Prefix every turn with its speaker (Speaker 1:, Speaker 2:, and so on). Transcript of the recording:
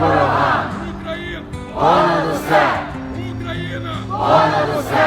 Speaker 1: ворога! Україна! Понад усе! Україна! Понад усе!